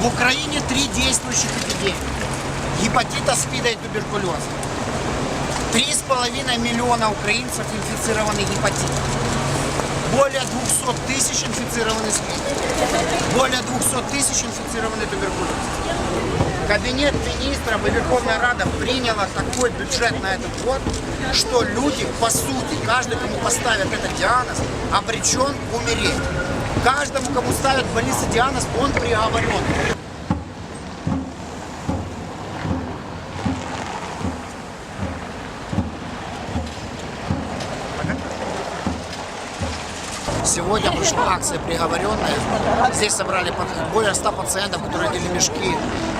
В Украине три действующих эпидемии. Гепатита, СПИДа и туберкулеза. Три с половиной миллиона украинцев инфицированы гепатитом. Более 200 тысяч инфицированы СПИД. Более 200 тысяч инфицированы туберкулезом. Кабинет министров и Верховная Рада приняла такой бюджет на этот год, что люди, по сути, каждый, кому поставят этот диагноз, обречен умереть. Каждому, кому ставят в больнице диагноз, он приговорен. Сегодня прошла акция «Приговоренная». Здесь собрали более 100 пациентов, которые одели мешки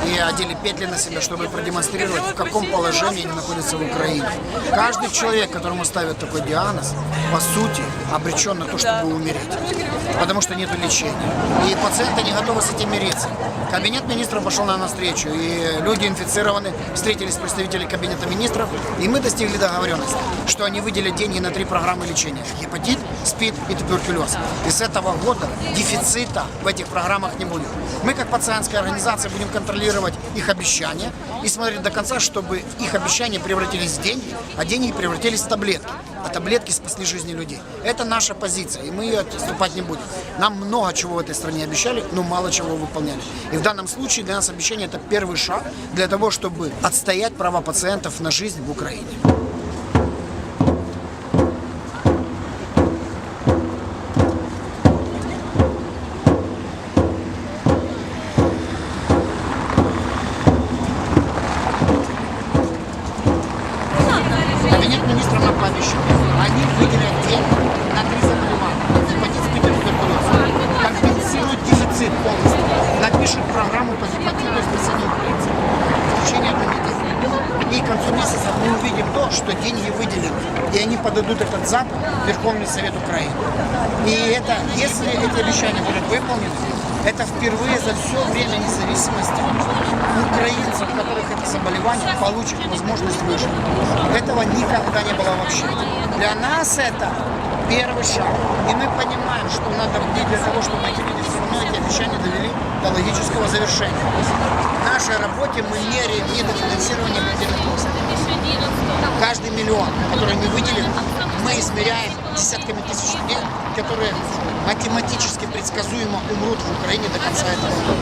и одели петли на себя, чтобы продемонстрировать, в каком положении они находятся в Украине. Каждый человек, которому ставят такой диагноз, по сути, обречен на то, чтобы умереть. Потому что нет лечения. И пациенты не готовы с этим мириться. Кабинет министров пошел нам навстречу, и люди инфицированы, встретились с представителями кабинета министров, и мы достигли договоренности, что они выделят деньги на три программы лечения. Гепатит, СПИД и туберкулез. И с этого года дефицита в этих программах не будет. Мы, как пациентская организация, будем контролировать их обещания и смотреть до конца, чтобы их обещания превратились в деньги, а деньги превратились в таблетки. А таблетки спасли жизни людей. Это наша позиция, и мы ее отступать не будем. Нам много чего в этой стране обещали, но мало чего выполняли. И в данном случае для нас обещание это первый шаг для того, чтобы отстоять права пациентов на жизнь в Украине. Кабинет пообещал. Они выделят деньги на три заболевания. Гепатит, и туберкулез. Компенсируют дефицит полностью. Напишут программу по гепатиту и спасению. В течение одной недели. И к концу месяца мы увидим то, что деньги выделены. И они подадут этот запад в Верховный Совет Украины. И это, если эти обещания будут выполнены, это впервые за все время независимости украинцев, у которых это заболевание, получат возможность выжить. Этого никогда не было вообще. Для нас это первый шаг. И мы понимаем, что надо бдить для того, чтобы эти равно эти обещания довели до логического завершения. В нашей работе мы меряем недофинансирование курсов. Каждый миллион, который мы выделим, мы измеряем десятками тысяч людей, которые математически предсказуемо умрут в Украине до конца этого года.